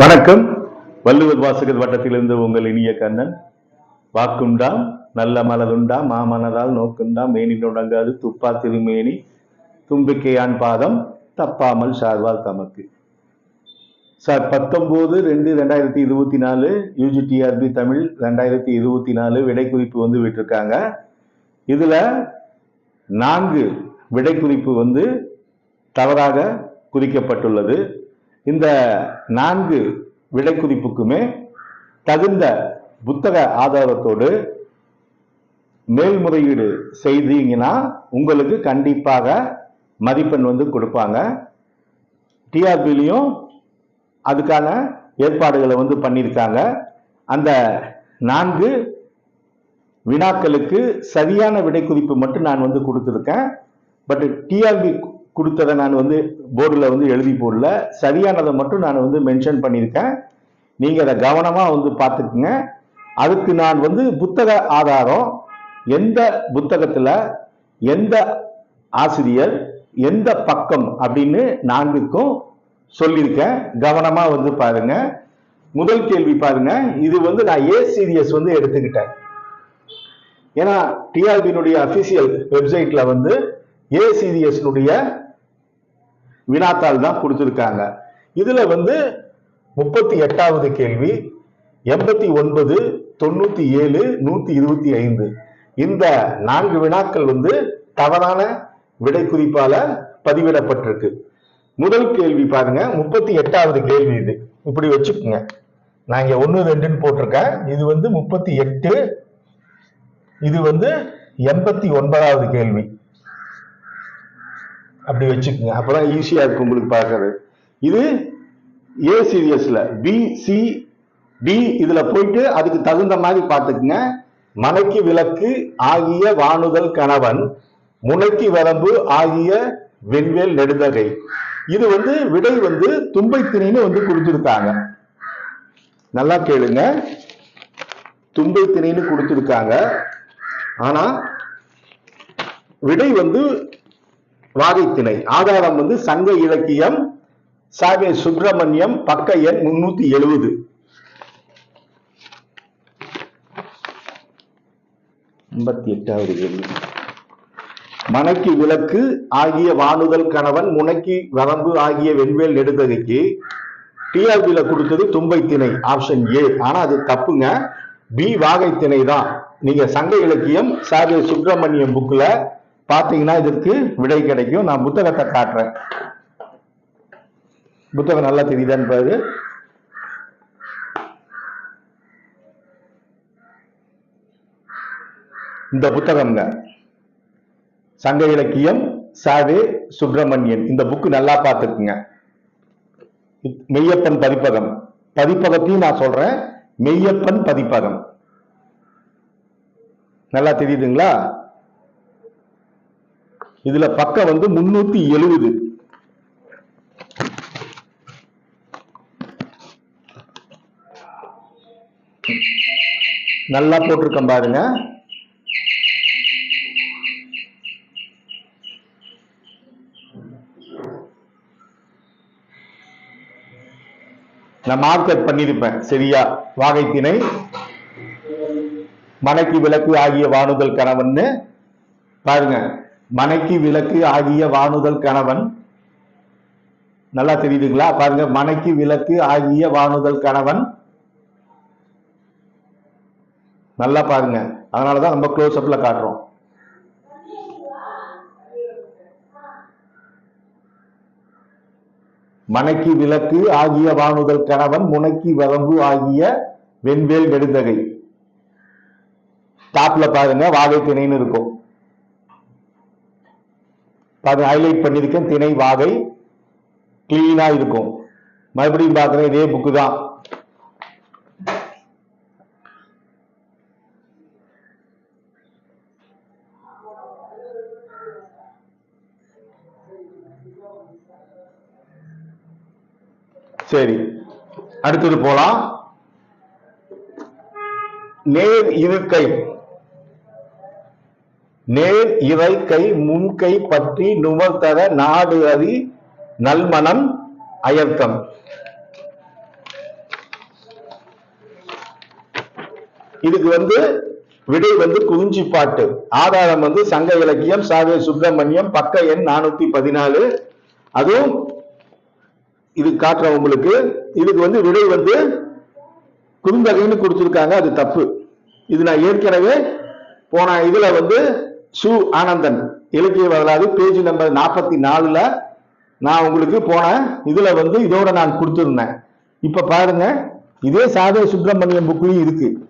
வணக்கம். வள்ளுவர் வாசகர் வட்டத்திலிருந்து உங்கள் இனிய கண்ணன். வாக்குண்டாம் நல்ல மனதுண்டாம் மாமனதால் நோக்குண்டாம் மேனி நுடங்காது துப்பா திருமேனி தும்பிக்கையான் பாதம் தப்பாமல் சார்வால் தமக்கு. சார் பத்தொம்போது ரெண்டு ரெண்டாயிரத்தி இருபத்தி நாலு யூஜிடிஆர்பி தமிழ் ரெண்டாயிரத்தி இருபத்தி நாலு விடை குறிப்பு வந்து விட்டிருக்காங்க. இதில் நான்கு விடை குறிப்பு வந்து தவறாக குறிக்கப்பட்டுள்ளது. இந்த நான்கு விடை குறிப்புக்குமே தகுந்த புத்தக ஆதாரத்தோடு மேல்முறையீடு செய்தீங்கன்னா உங்களுக்கு கண்டிப்பாக மதிப்பெண் வந்து கொடுப்பாங்க. டிஆர்பிலையும் அதுக்கான ஏற்பாடுகளை வந்து பண்ணியிருக்காங்க. அந்த நான்கு வினாக்களுக்கு சரியான விடை குறிப்பு மட்டும் நான் வந்து கொடுத்துருக்கேன். பட் டிஆர்பி கொடுத்ததை நான் வந்து போர்டில் வந்து எழுதி போடல. சரியானதை மட்டும் நான் வந்து மென்ஷன் பண்ணியிருக்கேன். நீங்கள் அதை கவனமாக வந்து பார்த்துக்குங்க. அதுக்கு நான் வந்து புத்தக ஆதாரம் எந்த புத்தகத்தில் எந்த ஆசிரியர் எந்த பக்கம் அப்படின்னு நான்குக்கும் சொல்லியிருக்கேன். கவனமாக வந்து பாருங்க. முதல் கேள்வி பாருங்க. இது வந்து நான் ஏ சீரியஸ் வந்து எடுத்துக்கிட்டேன். ஏன்னா டிஆர்பியினுடைய அஃபிஷியல் வெப்சைட்டில் வந்து ஏ சீரியஸ்னுடைய வினாத்தாள் தான் கொடுத்துருக்காங்க. இதுல வந்து முப்பத்தி எட்டாவது கேள்வி எண்பத்தி ஒன்பது தொண்ணூத்தி ஏழு நூத்தி இருபத்தி ஐந்து. இந்த நான்கு வினாக்கள் வந்து தவறான விடை குறிப்பால பதிவிடப்பட்டிருக்கு. முதல் கேள்வி பாருங்க முப்பத்தி எட்டாவது கேள்வி இது. இப்படி வச்சுக்கோங்க. நான் இங்க ஒன்னு ரெண்டுன்னு போட்டிருக்கேன். இது வந்து முப்பத்தி எட்டு இது வந்து எண்பத்தி ஒன்பதாவது கேள்வி. அப்படி வச்சுக்கோங்க. அப்பதான் ஈஸியா இருக்கும் உங்களுக்கு பார்க்கறது இது ஏ சீரியஸ்ல பி சி டி இதுல போயிட்டு அதுக்கு தகுந்த மாதிரி பார்த்துக்குங்க. மனைக்கு விளக்கு ஆகிய வானுதல் கணவன் முனைக்கு வரம்பு ஆகிய வெண்வேல் நெடுந்தகை. இது வந்து விடை வந்து தும்பை திணின்னு வந்து கொடுத்துருக்காங்க. நல்லா கேளுங்க. தும்பை திணின்னு கொடுத்துருக்காங்க. ஆனா விடை வந்து வாகைத்திணை ஆதாரம் வந்து சங்க இலக்கியம் சாவே சுப்பிரமணியம் பக்க எண் முன்னூத்தி எழுபது ஐம்பத்தி எட்டாவது கேள்வி. மனைக்கு விளக்கு ஆகிய வானுதல் கணவன் முனைக்கு வரம்பு ஆகிய வெண்வேல் நெடுந்தகைக்கு டிஆர்பியில கொடுத்தது தும்பை திணை ஆப்ஷன் ஏ. ஆனா அது தப்புங்க. பி வாகை திணை தான் நீங்க சங்க இலக்கியம் சாவே சுப்பிரமணியம் புக்ல பார்த்தீங்கன்னா இதற்கு விடை கிடைக்கும். நான் புத்தகத்தை காட்டுறேன். புத்தகம் நல்லா தெரியுதான்னு பாரு. இந்த புத்தகம்ங்க. சங்க இலக்கியம் சாவே சுப்பிரமணியன். இந்த புக்கு நல்லா பார்த்துக்குங்க. மெய்யப்பன் பதிப்பகம். பதிப்பகத்தையும் நான் சொல்றேன். மெய்யப்பன் பதிப்பகம். நல்லா தெரியுதுங்களா? இதுல பக்கம் வந்து முன்னூத்தி எழுபது நல்லா போட்டிருக்கேன் பாருங்க. நான் மார்க்கெட் பண்ணியிருப்பேன் சரியா? வாகைத்திணை மனைக்கு விளக்கு ஆகிய வானுதல் கணவன்னு. பாருங்க. மனைக்கு விளக்கு ஆகிய வானுதல் கணவன். நல்லா தெரியுதுங்களா? பாருங்க மனைக்கு விளக்கு ஆகிய வானுதல் கணவன். நல்லா பாருங்க. அதனாலதான் நம்ம க்ளோஸ் அப்ல காட்டுறோம். மனைக்கு விளக்கு ஆகிய வானுதல் கணவன் முனைக்கு வரம்பு ஆகிய வெண்வேல் நெடுந்தகை. டாப்ல பாருங்க வாகை திணைன்னு இருக்கும். பாருங்க ஹைலைட் பண்ணிருக்கேன் திணை வாகை கிளீனா இருக்கும். மறுபடியும் பாக்குறேன் இதே புக்கு தான். சரி. அடுத்தது போலாம். நேர் இருக்கை நேர் இறைக்கை முன்கை பற்றி நுவர்தர நாடு அறி நல்மணம் அயர்க்கம் இதுக்கு வந்து விடை வந்து குறிஞ்சி பாட்டு ஆதாரம் வந்து சங்க இலக்கியம் சாவே சுப்பிரமணியம் பக்க எண் நானூத்தி பதினாலு. அதுவும் இது காட்டுறேன் உங்களுக்கு. இதுக்கு வந்து விடை வந்து குறுந்தகைன்னு கொடுத்துருக்காங்க அது தப்பு. இது நான் ஏற்கனவே போன இதுல வந்து சு ஆனந்தன். இலக்கிய வரலாறு பேஜ் நம்பர் நாற்பத்தி நாலுல நான் உங்களுக்கு போன இதுல வந்து இதோட நான் கொடுத்துருந்தேன். இப்ப பாருங்க இதே சாதே சுப்பிரமணியம் புக்லயும் இருக்கு.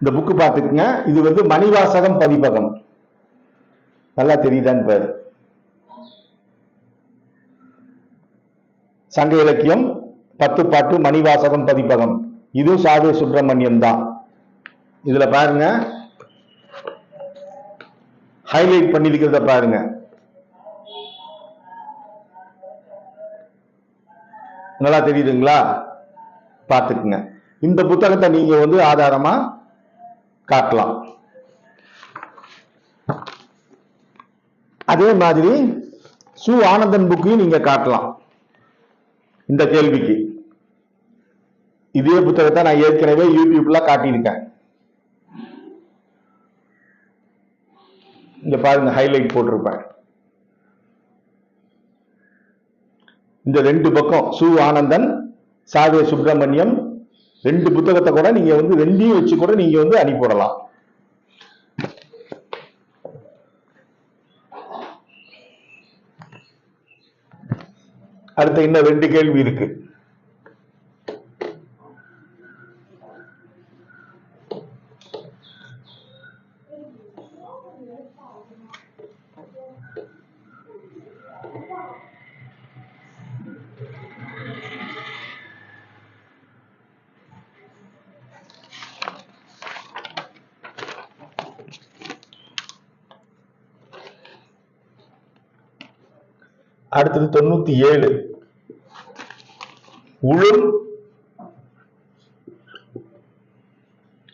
இந்த புக்கு பார்த்துக்குங்க. இது வந்து மணிவாசகம் பதிப்பகம். நல்லா தெரியுதான்னு பாரு. சங்க இலக்கியம் பத்து பாட்டு மணிவாசகம் பதிப்பகம். இதுவும் சாது சுப்பிரமணியம் தான். இதுல பாருங்க. ஹைலைட் பண்ணிருக்கிறத பாருங்க. நல்லா தெரியுதுங்களா? பார்த்துக்குங்க. இந்த புத்தகத்தை நீங்க வந்து ஆதாரமா காட்டலாம். அதே மாதிரி சு ஆனந்தன் புக்கையும் நீங்க காட்டலாம். இந்த கேள்விக்கு. இதே புத்தகத்தை நான் ஏற்கனவே யூடியூப்ல காட்டியிருக்கேன். இங்க பாருங்க ஹைலைட் போட்டிருப்பேன். இந்த ரெண்டு பக்கம் சு ஆனந்தன் சாதே சுப்பிரமணியம் ரெண்டு புத்தகத்தை கூட நீங்க வந்து ரெண்டையும் வச்சு கூட நீங்க வந்து அனுப்பிவிடலாம் அடுத்த இன்னும் ரெண்டு கேள்வி இருக்கு. அடுத்தது தொண்ணூத்தி ஏழு. உளும்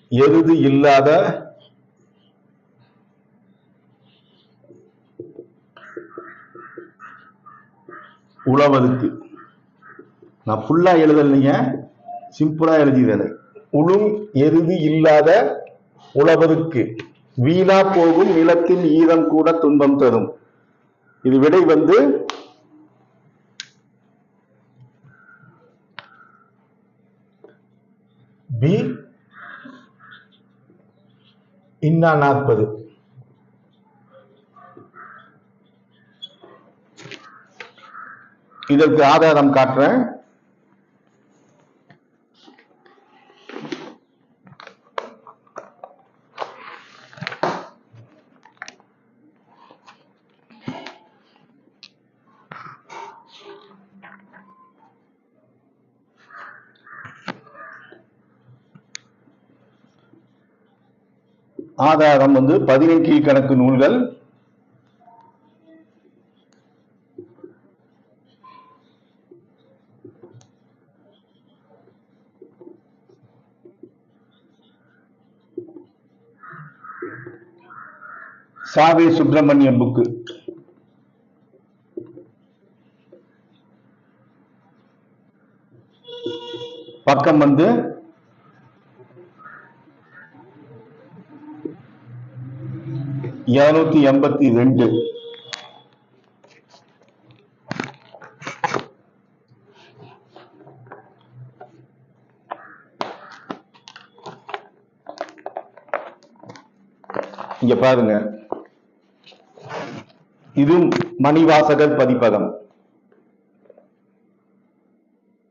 எருது இல்லாத உழவருக்கு நான் ஃபுல்லா எழுதலைங்க சிம்பிளா எழுதிடுறேன் உளும் எருது இல்லாத உழவருக்கு வீணா போகும் நிலத்தின் ஈரம் கூட துன்பம் தரும். இது விடை வந்து பி இன்னா நாற்பது. இதற்கு ஆதாரம் காட்டுறேன். ஆதாரம் வந்து பதினெட்டு கணக்கு நூல்கள். சாவே சுப்பிரமணியம் புக்கு. பக்கம் வந்து இருநூத்தி எண்பத்தி ரெண்டு. இங்க பாருங்க. இது மணிவாசகர் பதிப்பகம்.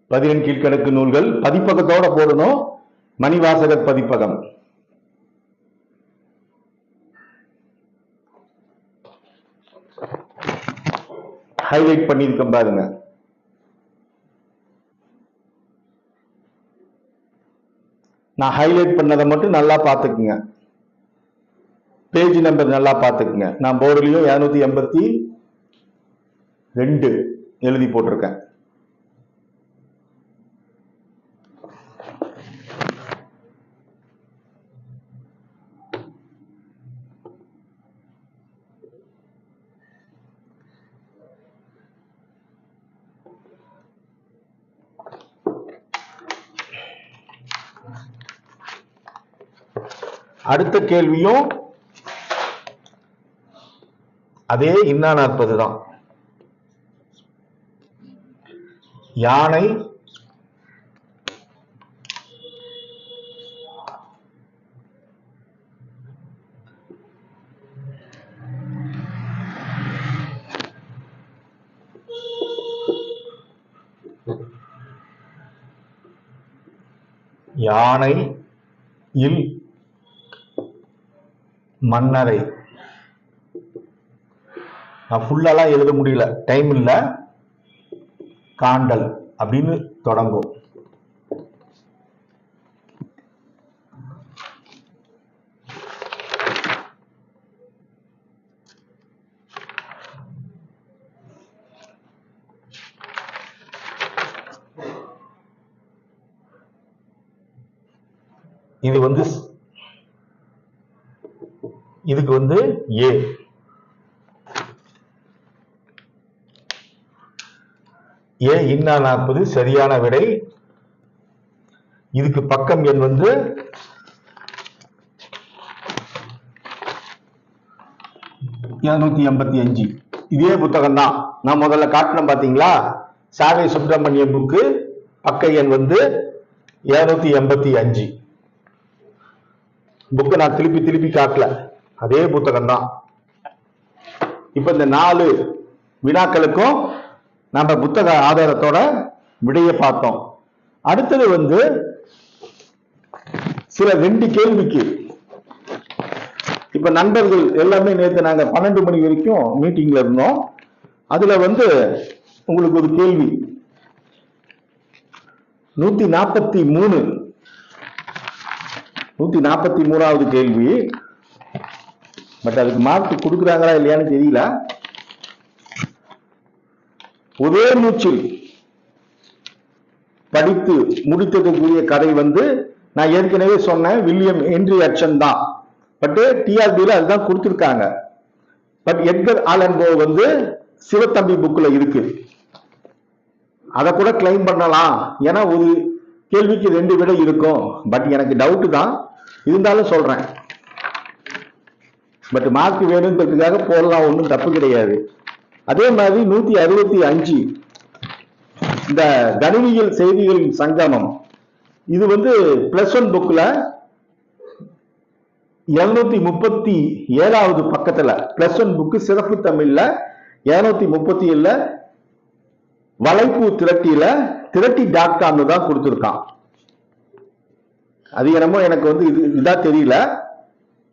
பதினெண் கீழ்கணக்கு நூல்கள். பதிப்பகத்தோட போடணும். மணிவாசகர் பதிப்பகம். ஹைலைட் பண்ணியிருக்கேன் பாருங்க. நான் ஹைலைட் பண்ணதை மட்டும் நல்லா பார்த்துக்குங்க. பேஜ் நம்பர் நல்லா பார்த்துக்குங்க. நான் போர்டுலேயும் இரநூத்தி எண்பத்தி ரெண்டு எழுதி போட்டிருக்கேன். அடுத்த கேள்வியும் அதே இன்னா நாற்பது தான். யானை யானை இல் மன்னரை. நான் ஃபுல்லாலாம் எழுத முடியல. டைம் இல்ல. காண்டல் அப்படின்னு தொடங்கும். இது வந்து ஸ்- வந்து ஏ ஏ இன்னா நாற்பது சரியான விடை. இதுக்கு பக்கம் எண் வந்து இருநூத்தி எண்பத்தி அஞ்சு. இதே புத்தகம் தான் நான் முதல்ல காட்டினேன் பாத்தீங்களா? சாவை சுப்பிரமணியம் புக்கு பக்க எண் வந்து இருநூத்தி எண்பத்தி அஞ்சு. புக்கை நான் திருப்பி திருப்பி காட்டல. அதே புத்தகம் தான் இப்ப இந்த நாலு வினாக்களுக்கும் நம்ம புத்தக ஆதாரத்தோட விடைய பார்த்தோம். அடுத்தது வந்து சில ரெண்டு கேள்விக்கு. இப்ப நண்பர்கள் எல்லாமே நேத்து நாங்க பன்னெண்டு மணி வரைக்கும் மீட்டிங்ல இருந்தோம். அதுல வந்து உங்களுக்கு ஒரு கேள்வி. நூத்தி நாற்பத்தி மூணு. நூத்தி நாற்பத்தி மூணாவது கேள்வி. பட் அதுக்கு மார்க் கொடுக்குறாங்களா இல்லையான்னு தெரியல. ஒரே மூச்சில் படித்து முடித்ததுக்குரிய கதை வந்து நான் ஏற்கனவே சொன்னேன் வில்லியம் ஹென்றி அச்சன் தான். பட் டிஆர்பியில் அதுதான் கொடுத்துருக்காங்க. பட் எட்கர் ஆலன்போ வந்து சிவத்தம்பி புக்ல இருக்கு. அதை கூட கிளைம் பண்ணலாம். ஏன்னா ஒரு கேள்விக்கு ரெண்டு விட இருக்கும். பட் எனக்கு டவுட்டு தான். இருந்தாலும் சொல்றேன். பட் மார்க் வேணுன்றதுக்காக போடலாம் ஒன்றும் தப்பு கிடையாது. அதே மாதிரி நூத்தி அறுபத்தி அஞ்சு இந்த கணினியல் செய்திகளின் சங்கமம். இது வந்து பிளஸ் ஒன் புக்ல இருநூத்தி முப்பத்தி ஏழாவது பக்கத்துல பிளஸ் ஒன் புக்கு சிறப்பு தமிழ்ல இருநூத்தி முப்பத்தி ஏழுல வளைப்பு திரட்டியில திரட்டி டாட் காம்னு தான் கொடுத்துருக்கான். அது என்னமோ எனக்கு வந்து இது இதா தெரியல.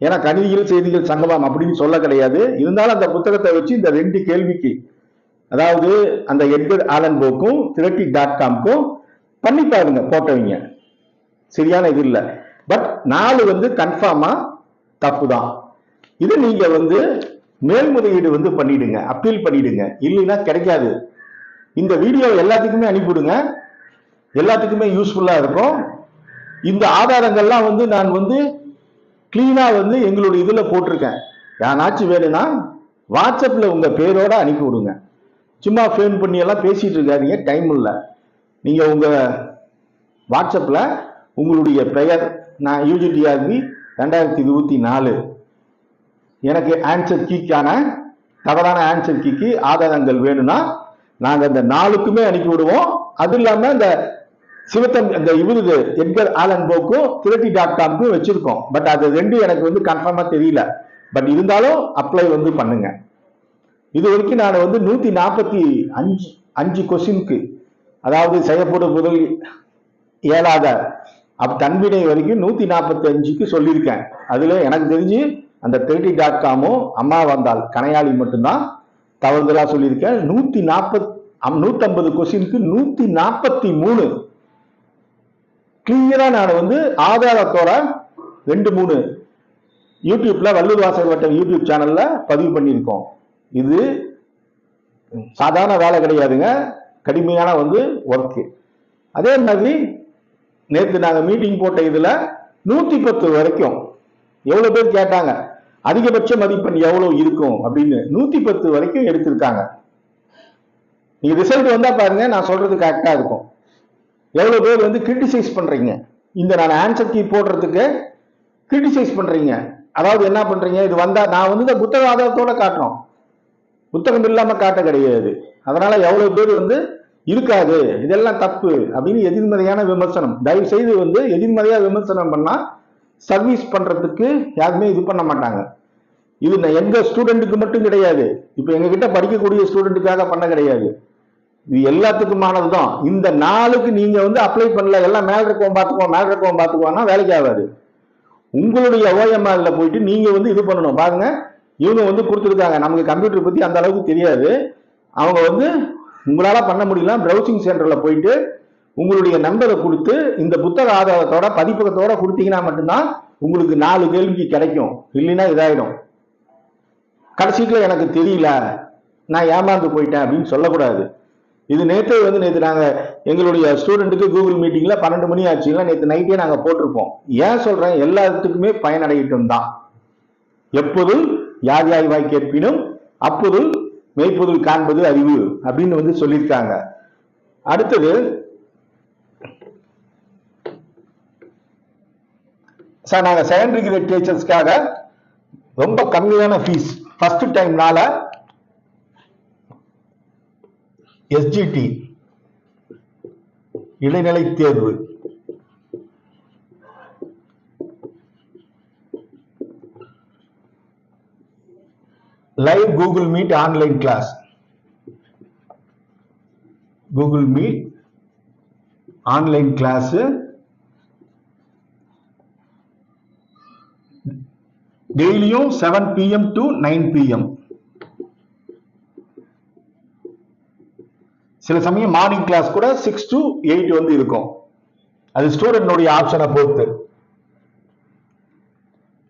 ஏன்னா கணிதிகள் செய்திகள் சங்கமம் அப்படின்னு சொல்ல கிடையாது. இருந்தாலும் அந்த புத்தகத்தை வச்சு இந்த ரெண்டு கேள்விக்கு அதாவது அந்த எட்கர் ஆலன் போக்கும் திரட்டி டாட் காம்க்கும் பண்ணி பாருங்க போட்டவங்க சரியான இது இல்லை. பட் நாலு வந்து கன்ஃபார்மா தப்பு தான் இது நீங்க வந்து மேல்முறையீடு வந்து பண்ணிடுங்க அப்பீல் பண்ணிடுங்க. இல்லைன்னா கிடைக்காது. இந்த வீடியோ எல்லாத்துக்குமே அனுப்பிவிடுங்க. எல்லாத்துக்குமே யூஸ்ஃபுல்லாக இருக்கும். இந்த ஆதாரங்கள்லாம் வந்து நான் வந்து கிளீனாக வந்து எங்களுடைய இதில் போட்டிருக்கேன். யானாச்சும் வேணும்னா வாட்ஸ்அப்பில் உங்கள் பேரோட அனுப்பி விடுங்க. சும்மா ஃபோன் பண்ணி எல்லாம் பேசிகிட்டு இருக்காதீங்க டைம் இல்லை. நீங்கள் உங்கள் வாட்ஸ்அப்பில் உங்களுடைய பெயர் நான் யூஜிடிஆர்பி ரெண்டாயிரத்தி இருபத்தி நாலு. எனக்கு ஆன்சர் கீக்கான தவறான ஆன்சர் கீக்கு ஆதாரங்கள் வேணும்னா நாங்கள் அந்த நாளுக்குமே அனுப்பி விடுவோம். அதுவும் இல்லாமல் இந்த சிவத்தம் இந்த இவருது எட்கர் ஆலன் போக்கும் திரட்டி டாட் காம்க்கும் வச்சிருக்கோம். பட் அது ரெண்டும் எனக்கு வந்து கன்ஃபார்மா தெரியல. பட் இருந்தாலும் அப்ளை வந்து பண்ணுங்க. இது வரைக்கும் நான் வந்து நூத்தி நாற்பத்தி அஞ்சு அஞ்சு கொஸ்டினுக்கு அதாவது செய்யப்படும் முதல் இயலாத அப் தன்வினை வரைக்கும் நூத்தி நாற்பத்தி அஞ்சுக்கு சொல்லியிருக்கேன். அதுல எனக்கு தெரிஞ்சு அந்த திரட்டி டாட் காமும் அம்மா வந்தால் கனையாளி மட்டும்தான் தவறுதலா சொல்லியிருக்கேன். நூத்தி நாற்பத் நூற்றம்பது கொஸ்டினுக்கு நூத்தி நாற்பத்தி மூணு கிளியரா நான் வந்து ஆதாரத்தோட ரெண்டு மூணு யூடியூப்ல வள்ளூர் வாசகர் வட்டம் யூடியூப் சேனல்ல பதிவு பண்ணியிருக்கோம். இது சாதாரண வேலை கிடையாதுங்க. கடுமையான வந்து ஒர்க்கு அதே மாதிரி நேற்று நாங்கள் மீட்டிங் போட்ட இதில் நூற்றி பத்து வரைக்கும் எவ்வளோ பேர் கேட்டாங்க? அதிகபட்ச மதிப்பெண் எவ்வளோ இருக்கும் அப்படின்னு நூற்றி பத்து வரைக்கும் எடுத்திருக்காங்க. நீங்கள் ரிசல்ட் வந்தால் பாருங்க நான் சொல்றது கரெக்டாக இருக்கும். எவ்வளோ பேர் வந்து கிரிட்டிசைஸ் பண்ணுறீங்க இந்த நான் ஆன்சர் கீ போடுறதுக்கு கிரிட்டிசைஸ் பண்ணுறீங்க அதாவது என்ன பண்ணுறீங்க இது வந்தால் நான் வந்து இந்த புத்தக ஆதாரத்தோட காட்டணும். புத்தகம் இல்லாமல் காட்ட கிடையாது. அதனால் எவ்வளோ பேர் வந்து இருக்காது. இதெல்லாம் தப்பு அப்படின்னு எதிர்மறையான விமர்சனம். தயவு செய்து வந்து எதிர்மறையாக விமர்சனம் பண்ணால் சர்வீஸ் பண்ணுறதுக்கு யாருமே இது பண்ண மாட்டாங்க. இது நான் எங்கள் ஸ்டூடெண்ட்டுக்கு மட்டும் கிடையாது. இப்போ எங்ககிட்ட படிக்கக்கூடிய ஸ்டூடெண்ட்டுக்காக பண்ண கிடையாது. இது எல்லாத்துக்குமானது தான் இந்த நாளுக்கு நீங்க வந்து அப்ளை பண்ணல எல்லாம் மேல இருக்கோம் பார்த்துக்குவோம் மேல இருக்கோம் பார்த்துக்குவோம்னா வேலைக்கு ஆகாது. உங்களுடைய ஓஎம்ஆர்ல போயிட்டு நீங்க வந்து இது பண்ணணும். பாருங்க இவங்க வந்து கொடுத்துருக்காங்க. நமக்கு கம்ப்யூட்டர் பத்தி அந்த அளவுக்கு தெரியாது. அவங்க வந்து உங்களால பண்ண முடியல ப்ரௌசிங் சென்டர்ல போயிட்டு உங்களுடைய நம்பரை கொடுத்து இந்த புத்தக ஆதாரத்தோட பதிப்பகத்தோட கொடுத்தீங்கன்னா மட்டும்தான் உங்களுக்கு நாலு கேள்விக்கு கிடைக்கும். இல்லைன்னா இதாயிடும். கடைசிக்குள்ள எனக்கு தெரியல. நான் ஏமாந்து போயிட்டேன் அப்படின்னு சொல்லக்கூடாது. இது நேற்று வந்து நேற்று நாங்கள் எங்களுடைய ஸ்டூடெண்ட்டுக்கு கூகுள் மீட்டிங்கில் பன்னெண்டு மணி ஆச்சுங்களா நேற்று நைட்டே நாங்கள் போட்டிருப்போம். ஏன் சொல்கிறேன் எல்லாத்துக்குமே பயனடையட்டும் தான் எப்போதும் யார் யாய்வாய் கேட்பினும் அப்போது மெய்ப்பொருள் காண்பது அறிவு அப்படின்னு வந்து சொல்லியிருக்காங்க. அடுத்தது சார் நாங்கள் செகண்டரி கிரேட் டீச்சர்ஸ்க்காக ரொம்ப கம்மியான ஃபீஸ் ஃபர்ஸ்ட் டைம்னால எஸ்ஜிடி இடைநிலை தேர்வு. Live Google Meet online class Google Meet online class டெய்லியும் seven PM to nine PM சில சமயம் மார்னிங் கிளாஸ் கூட சிக்ஸ் டு எயிட் வந்து இருக்கும். அது ஸ்டூடெண்ட்னுடைய ஆப்ஷனை பொறுத்து.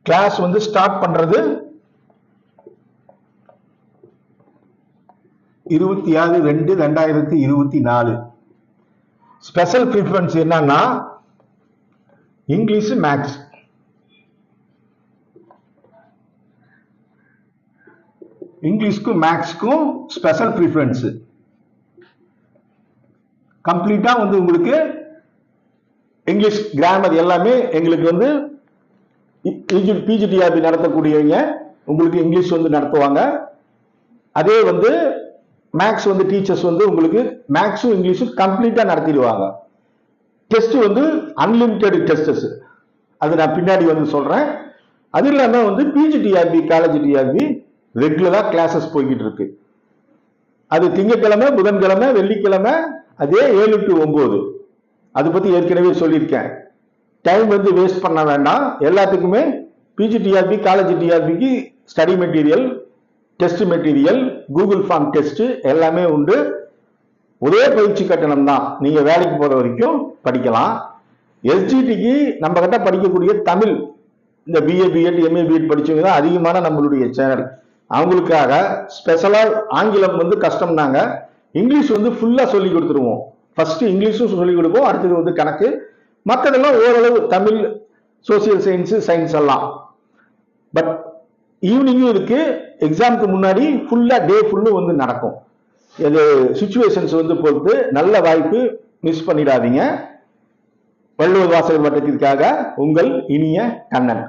கிளாஸ் வந்து ஸ்டார்ட் பண்றது இருபத்தி ஆறு ரெண்டு ரெண்டாயிரத்தி இருபத்தி நாலு. ஸ்பெஷல் ப்ரிஃபரன்ஸ் என்னன்னா இங்கிலீஷ் மேக்ஸ் இங்கிலீஷ்க்கும் மேக்ஸ்க்கும் ஸ்பெஷல் ப்ரிஃபரன்ஸு கம்ப்ளீட்டாக வந்து உங்களுக்கு இங்கிலீஷ் கிராமர் எல்லாமே எங்களுக்கு வந்து பிஜிடிஆர்பி நடத்தக்கூடியவங்க உங்களுக்கு இங்கிலீஷ் வந்து நடத்துவாங்க. அதே வந்து மேக்ஸ் வந்து டீச்சர்ஸ் வந்து உங்களுக்கு மேக்ஸும் இங்கிலீஷும் கம்ப்ளீட்டாக நடத்திடுவாங்க. டெஸ்ட் வந்து அன்லிமிட்டெட் டெஸ்டஸ் அது நான் பின்னாடி வந்து சொல்கிறேன் அது இல்லாமல் வந்து பிஜிடிஆர்பி காலேஜ் டிஆர்பி ரெகுலராக கிளாஸஸ் போய்கிட்டு இருக்கு. அது திங்கக்கிழமை புதன்கிழமை வெள்ளிக்கிழமை அதே ஏழு டு ஒன்பது அதை பத்தி ஏற்கனவே சொல்லியிருக்கேன். டைம் வந்து வேஸ்ட் பண்ண வேண்டாம். எல்லாத்துக்குமே PG TRB college டிஆர்பிக்கு study material test material Google form test எல்லாமே உண்டு. ஒரே பயிற்சி கட்டணம் தான் நீங்க வேலைக்கு போற வரைக்கும் படிக்கலாம். எஸ்ஜிடிக்கு நம்ம கிட்ட படிக்கக்கூடிய தமிழ் இந்த பிஏ பிஎட் எம்ஏ பிஎட் படிச்சவங்க தான் அதிகமான நம்மளுடைய சேனல் அவங்களுக்காக ஸ்பெஷலா ஆங்கிலம் வந்து கஷ்டம்னாங்க இங்கிலீஷ் வந்து ஃபுல்லாக சொல்லி கொடுத்துருவோம். ஃபர்ஸ்ட் இங்கிலீஷும் சொல்லி கொடுப்போம் அடுத்தது வந்து கணக்கு. மற்றதெல்லாம் ஓரளவு தமிழ் சோசியல் சயின்ஸு சயின்ஸ் எல்லாம். பட் ஈவினிங்கும் இருக்கு எக்ஸாமுக்கு முன்னாடி ஃபுல்லாக டே ஃபுல்லும் வந்து நடக்கும். இது சுச்சுவேஷன்ஸ் வந்து பொறுத்து நல்ல வாய்ப்பு மிஸ் பண்ணிடாதீங்க. வள்ளுவர் வாசகர் வட்டத்திற்காக உங்கள் இனிய கண்ணன்.